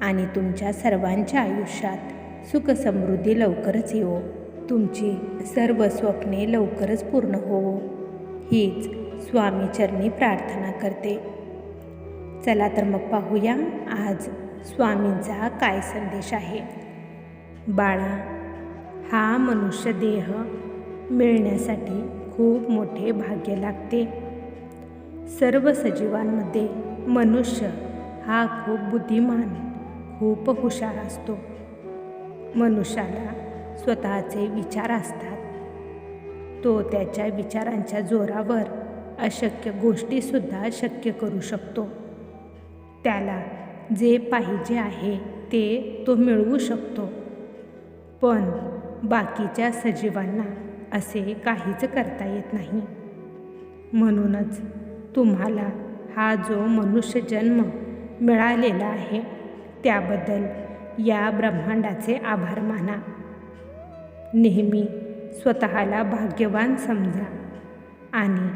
आणि तुमच्या सर्वांच्या आयुष्यात सुखसमृद्धी लवकरच येवो. तुमची सर्व स्वप्ने लवकरच पूर्ण होवो. हीच स्वामीचरणी प्रार्थना करते. चला तर मग पाहूया आज स्वामींचा काय संदेश आहे. बाळा हा मनुष्य देह मिळण्यासाठी खूप मोठे भाग्य लागते. सर्व सजीवांमध्ये मनुष्य हा खूप बुद्धिमान खूप हुशार असतो. मनुष्याला स्वतःचे विचार असतात. तो त्याच्या विचारांच्या जोरावर अशक्य गोष्टीसुद्धा शक्य करू शकतो. त्याला जे पाहिजे आहे ते तो मिळवू शकतो. पण बाकीच्या सजीवांना असे काहीच करता येत नाही. म्हणूनच तुम्हाला हा जो मनुष्य जन्म मिळालेला आहे त्याबद्दल या ब्रह्मांडाचे आभार माना. नेहमी स्वतःला भाग्यवान समजा आणि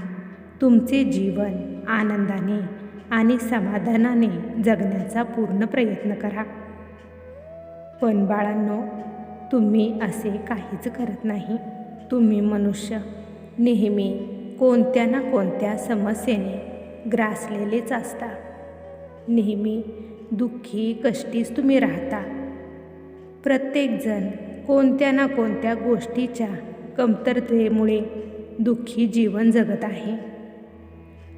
तुमचे जीवन आनंदाने आणि समाधानाने जगण्याचा पूर्ण प्रयत्न करा. पण बाळांनो तुम्ही असे काहीच करत नाही. तुम्ही मनुष्य नेहमी कोणत्या ना कोणत्या समस्येने ग्रासलेलेच असता. नेहमी दुःखी कष्टीच तुम्ही राहता. प्रत्येकजण कोणत्या ना कोणत्या गोष्टीच्या कमतरतेमुळे दुःखी जीवन जगत आहे.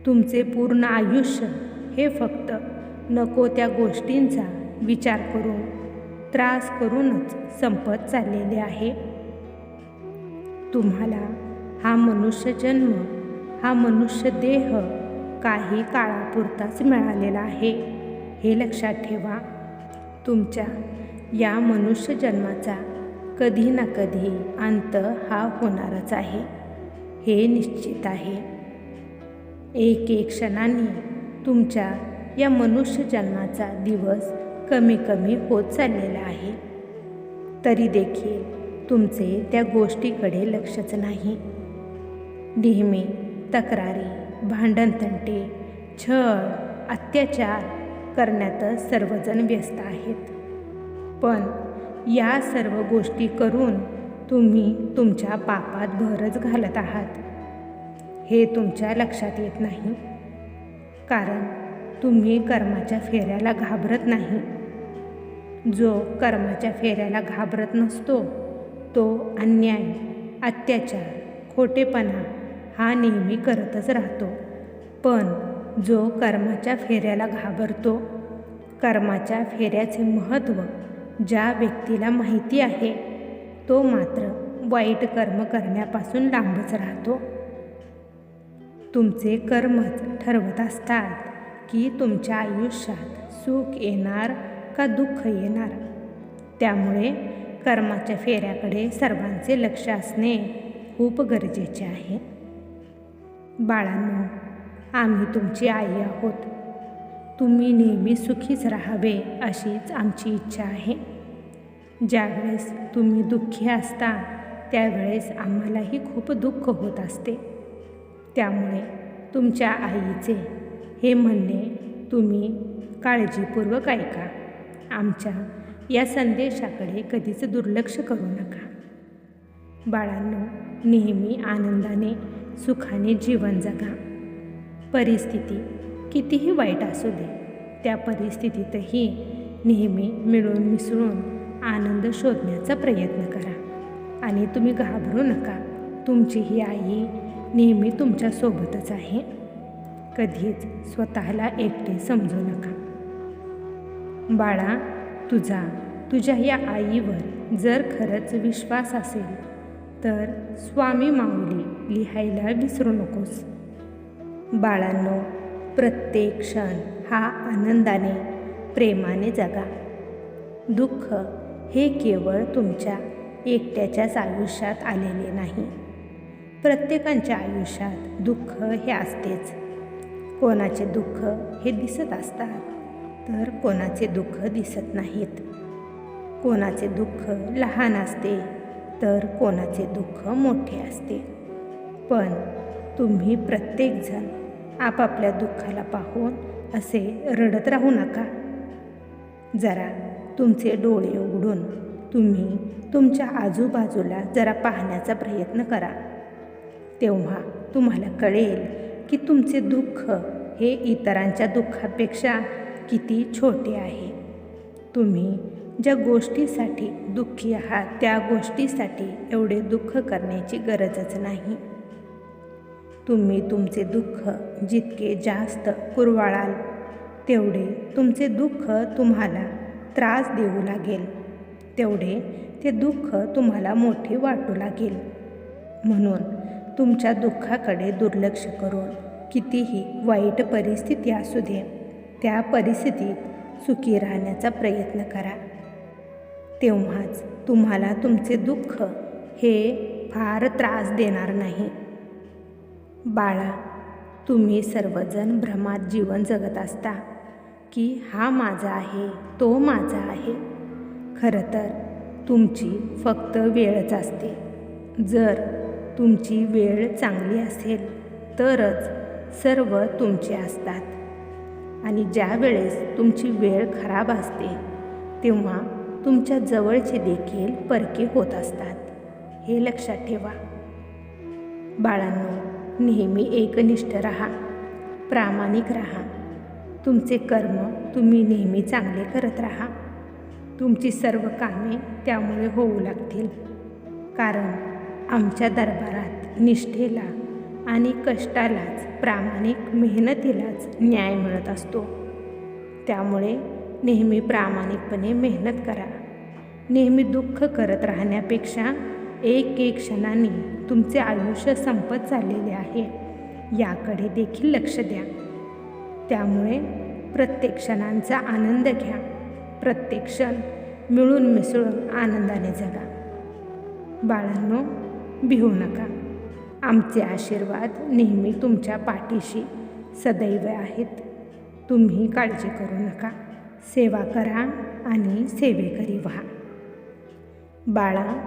तुमचे पूर्ण आयुष्य हे फक्त नको त्या गोष्टींचा विचार करून त्रास करूनच संपत चाललेले आहे. तुम्हाला हा मनुष्य जन्म हा मनुष्य देह काही काळापुरताच मिळालेला आहे. हे लक्षात ठेवा. तुमच्या या मनुष्य जन्माचा कधी ना कधी अंत हा होणारच आहे. हे निश्चित आहे. एक एक क्षणाने तुमच्या या मनुष्य जन्माचा दिवस कमी कमी होत चाललेला आहे. तरी देखील तुमचे त्या गोष्टीकडे लक्षच नाही. नेहमी तक्रारी भांडणतंटे छळ अत्याचार करण्यातच सर्वजण व्यस्त आहेत. पण या सर्व गोष्टी करून तुम्ही तुमच्या पापात भरच घालत आहात. हे तुमच्या लक्षात येत नाही. कारण तुम्ही कर्माच्या फेऱ्याला घाबरत नाही. जो कर्माच्या फेऱ्याला घाबरत नसतो तो अन्याय अत्याचार खोटेपणा हा नेहमी करतच राहतो. पण जो कर्माच्या फेऱ्याला घाबरतो कर्माच्या फेऱ्याचे महत्त्व ज्या व्यक्तीला माहिती आहे तो मात्र वाईट कर्म करण्यापासून लांबच राहतो. तुमचे कर्मच ठरवत असतात की तुमच्या आयुष्यात सुख येणार का दुःख येणार? त्यामुळे कर्माच्या फेऱ्याकडे सर्वांचे लक्ष असणे खूप गरजेचे आहे. बाळांनो आम्ही तुमची आई आहोत. तुम्ही नेहमी सुखीच राहावे अशीच आमची इच्छा आहे. ज्यावेळेस तुम्ही दुःखी असता त्यावेळेस आम्हालाही खूप दुःख होत असते. त्यामुळे तुमच्या आईचे हे म्हणणे तुम्ही काळजीपूर्वक ऐका. आमच्या या संदेशाकडे कधीच दुर्लक्ष करू नका. बाळांनो नेहमी आनंदाने सुखाने जीवन जगा. परिस्थिती कितीही वाईट असू दे त्या परिस्थितीतही नेहमी मिळून मिसळून आनंद शोधण्याचा प्रयत्न करा. आणि तुम्ही घाबरू नका तुमची ही आई नेहमी तुमच्यासोबतच आहे. कधीच स्वतःला एकटे समजू नका. बाळा तुझा तुझ्या या आईवर जर खरंच विश्वास असेल तर स्वामी माऊली लिहायला विसरू नकोस. बाळांनो प्रत्येक क्षण हा आनंदाने प्रेमाने जगा. दुःख हे केवळ तुमच्या एकट्याच्याच आयुष्यात आलेले नाही. प्रत्येकांच्या आयुष्यात दुःख हे असतेच. कोणाचे दुःख हे दिसत असतात तर कोणाचे दुःख दिसत नाहीत. कोणाचे दुःख लहान असते तर कोणाचे दुःख मोठे असते. पण तुम्ही प्रत्येकजण आपापल्या दुःखाला पाहून असे रडत राहू नका. जरा तुमचे डोळे उघडून तुम्ही तुमच्या आजूबाजूला जरा पाहण्याचा प्रयत्न करा. तेव्हा तुम्हाला कळेल की तुमचे दुःख हे इतरांच्या दुःखापेक्षा किती छोटे आहे. तुम्ही ज्या गोष्टीसाठी दुःखी आहात त्या गोष्टीसाठी एवढे दुःख करण्याची गरजच नाही. तुम्ही तुमचे दुःख जितके जास्त कुरवाळाल तेवढे तुमचे दुःख तुम्हाला त्रास देऊ लागेल. तेवढे ते दुःख तुम्हाला मोठे वाटू लागेल. म्हणून तुमच्या दुःखाकडे दुर्लक्ष करून कितीही वाईट परिस्थिती असू दे त्या परिस्थितीत सुखी राहण्याचा प्रयत्न करा. तेव्हाच तुम्हाला तुमचे दुःख हे फार त्रास देणार नाही. बाळा तुम्ही सर्वजण भ्रमात जीवन जगत असता की हा माझा आहे तो माझा आहे. खरं तर तुमची फक्त वेळच असते. जर तुमची वेळ चांगली असेल तरच सर्व तुमचे असतात. आणि ज्या वेळेस तुमची वेळ खराब असते तेव्हा तुमच्या जवळचे देखील परके होत असतात. हे लक्षात ठेवा. बाळांनो नेहमी एकनिष्ठ राहा प्रामाणिक राहा. तुमचे कर्म तुम्ही नेहमी चांगले करत राहा. तुमची सर्व कामे त्यामुळे होऊ लागतील. कारण आमच्या दरबारात निष्ठेला आणि कष्टालाच प्रामाणिक मेहनतीलाच न्याय मिळत असतो. त्यामुळे नेहमी प्रामाणिकपणे मेहनत करा. नेहमी दुःख करत राहण्यापेक्षा एक एक क्षणाने तुमचे आयुष्य संपत चाललेले आहे. याकडे देखील लक्ष द्या. त्यामुळे प्रत्येक क्षणांचा आनंद घ्या. प्रत्येक क्षण मिळून मिसळून आनंदाने जगा. बाळांनो भिवू नका. आमचे आशीर्वाद नेहमी तुमच्या पाठीशी सदैव आहेत. तुम्ही काळजी करू नका. सेवा करा आणि सेवेकरी व्हा. बाळा